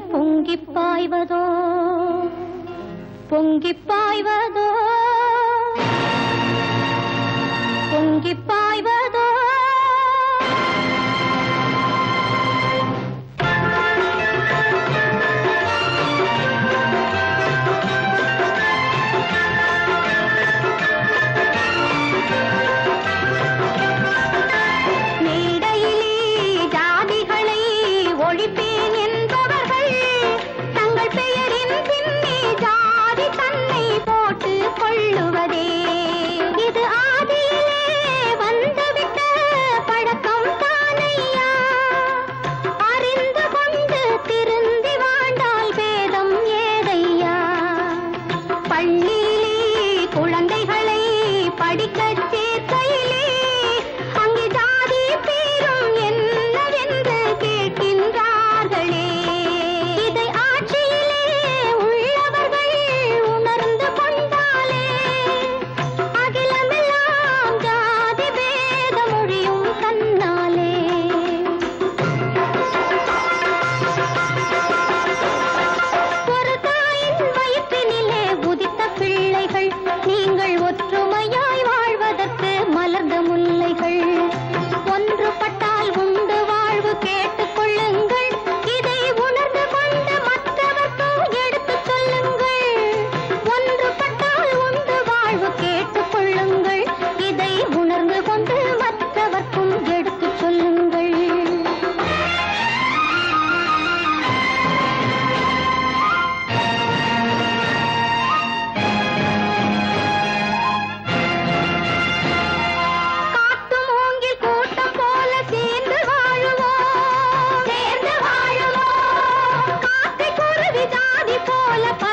பொங்கி பாய்வதோ? பொங்கி பாய்வதோ? பொங்கி பாய் பள்ளியிலே குழந்தைகளை படிக்க la